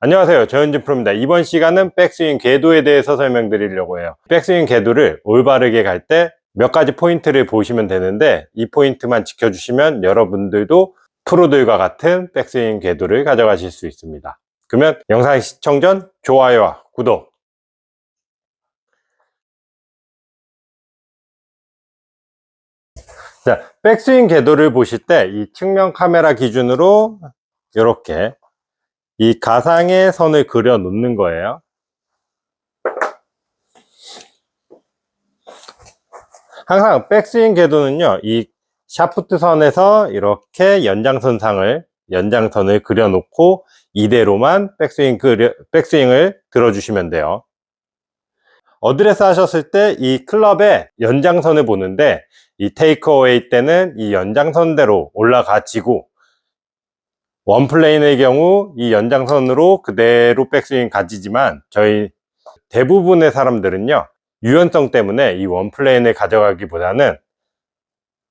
안녕하세요. 저현진 프로입니다. 이번 시간은 백스윙 궤도에 대해서 설명드리려고 해요. 백스윙 궤도를 올바르게 갈 때 몇 가지 포인트를 보시면 되는데 이 포인트만 지켜주시면 여러분들도 프로들과 같은 백스윙 궤도를 가져가실 수 있습니다. 그러면 영상 시청 전 좋아요와 구독 자, 백스윙 궤도를 보실 때 이 측면 카메라 기준으로 이렇게 이 가상의 선을 그려 놓는 거예요. 항상 백스윙 궤도는요, 이 샤프트 선에서 이렇게 연장선상을, 연장선을 그려 놓고 이대로만 백스윙 그려, 백스윙을 들어주시면 돼요. 어드레스 하셨을 때 이 클럽의 연장선을 보는데 이 테이크어웨이 때는 이 연장선대로 올라가지고 원플레인의 경우 이 연장선으로 그대로 백스윙 가지지만 저희 대부분의 사람들은요 유연성 때문에 이 원플레인을 가져가기보다는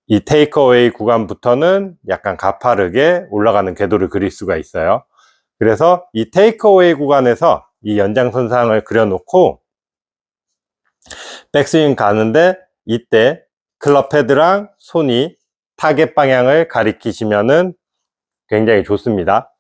이 테이크어웨이 구간부터는 약간 가파르게 올라가는 궤도를 그릴 수가 있어요. 그래서 이 테이크어웨이 구간에서 이 연장선상을 그려놓고 백스윙 가는데 이때 클럽 헤드랑 손이 타겟 방향을 가리키시면은 굉장히 좋습니다.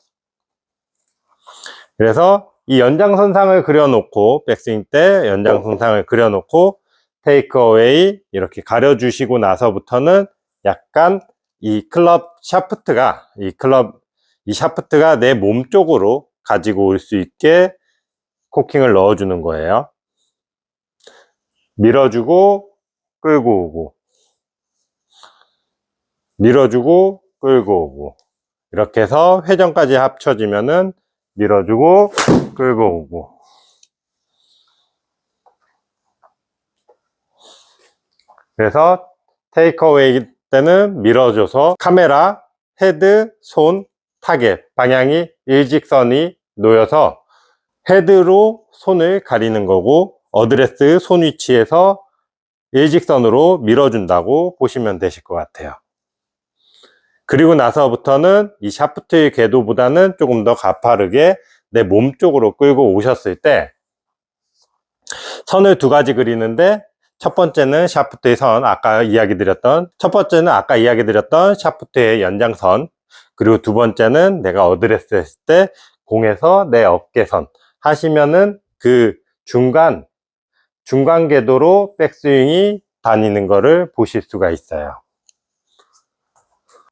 그래서 이 연장선상을 그려놓고 백스윙 때 연장선상을 그려놓고 테이크어웨이 이렇게 가려주시고 나서부터는 약간 이 클럽 샤프트가 이 클럽 이 샤프트가 내 몸 쪽으로 가지고 올 수 있게 코킹을 넣어주는 거예요. 밀어주고 끌고 오고 밀어주고 끌고 오고 이렇게 해서 회전까지 합쳐지면은 밀어주고 끌고 오고 그래서 테이크어웨이 때는 밀어줘서 카메라, 헤드, 손, 타겟 방향이 일직선이 놓여서 헤드로 손을 가리는 거고 어드레스 손 위치에서 일직선으로 밀어준다고 보시면 되실 것 같아요. 그리고 나서부터는 이 샤프트의 궤도보다는 조금 더 가파르게 내 몸 쪽으로 끌고 오셨을 때 선을 두 가지 그리는데 첫 번째는 샤프트의 선, 아까 이야기 드렸던 첫 번째는 아까 이야기 드렸던 샤프트의 연장선 그리고 두 번째는 내가 어드레스 했을 때 공에서 내 어깨선 하시면은 그 중간 중간 궤도로 백스윙이 다니는 것을 보실 수가 있어요.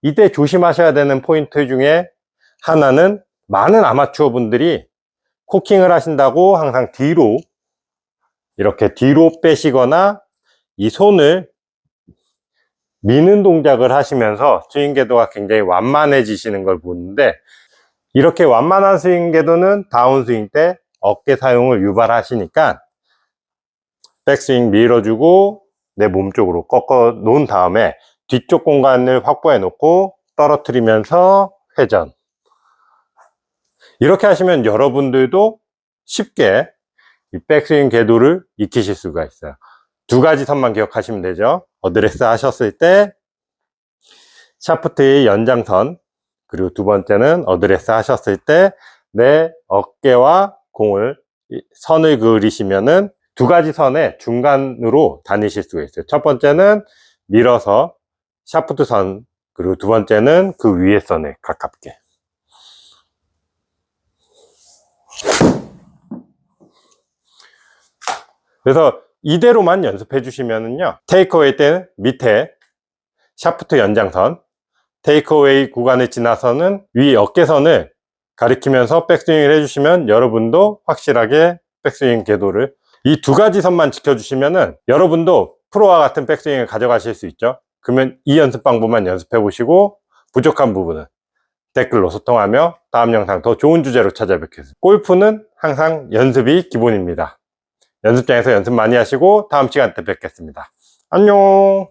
이때 조심하셔야 되는 포인트 중에 하나는 많은 아마추어 분들이 코킹을 하신다고 항상 뒤로 이렇게 뒤로 빼시거나 이 손을 미는 동작을 하시면서 스윙 궤도가 굉장히 완만해지시는 걸 보는데 이렇게 완만한 스윙 궤도는 다운스윙 때 어깨 사용을 유발하시니까 백스윙 밀어주고 내 몸 쪽으로 꺾어 놓은 다음에 뒤쪽 공간을 확보해 놓고 떨어뜨리면서 회전. 이렇게 하시면 여러분들도 쉽게 이 백스윙 궤도를 익히실 수가 있어요. 두 가지 선만 기억하시면 되죠. 어드레스 하셨을 때 샤프트의 연장선 그리고 두 번째는 어드레스 하셨을 때 내 어깨와 공을 선을 그리시면은 두 가지 선의 중간으로 다니실 수가 있어요. 첫 번째는 밀어서 샤프트 선, 그리고 두 번째는 그 위에 선에 가깝게. 그래서 이대로만 연습해 주시면은요, 테이크어웨이 때는 밑에 샤프트 연장선, 테이크어웨이 구간을 지나서는 위 어깨선을 가리키면서 백스윙을 해주시면 여러분도 확실하게 백스윙 궤도를 이 두 가지 선만 지켜주시면은 여러분도 프로와 같은 백스윙을 가져가실 수 있죠. 그러면 이 연습 방법만 연습해 보시고 부족한 부분은 댓글로 소통하며 다음 영상 더 좋은 주제로 찾아뵙겠습니다. 골프는 항상 연습이 기본입니다. 연습장에서 연습 많이 하시고 다음 시간 때 뵙겠습니다. 안녕!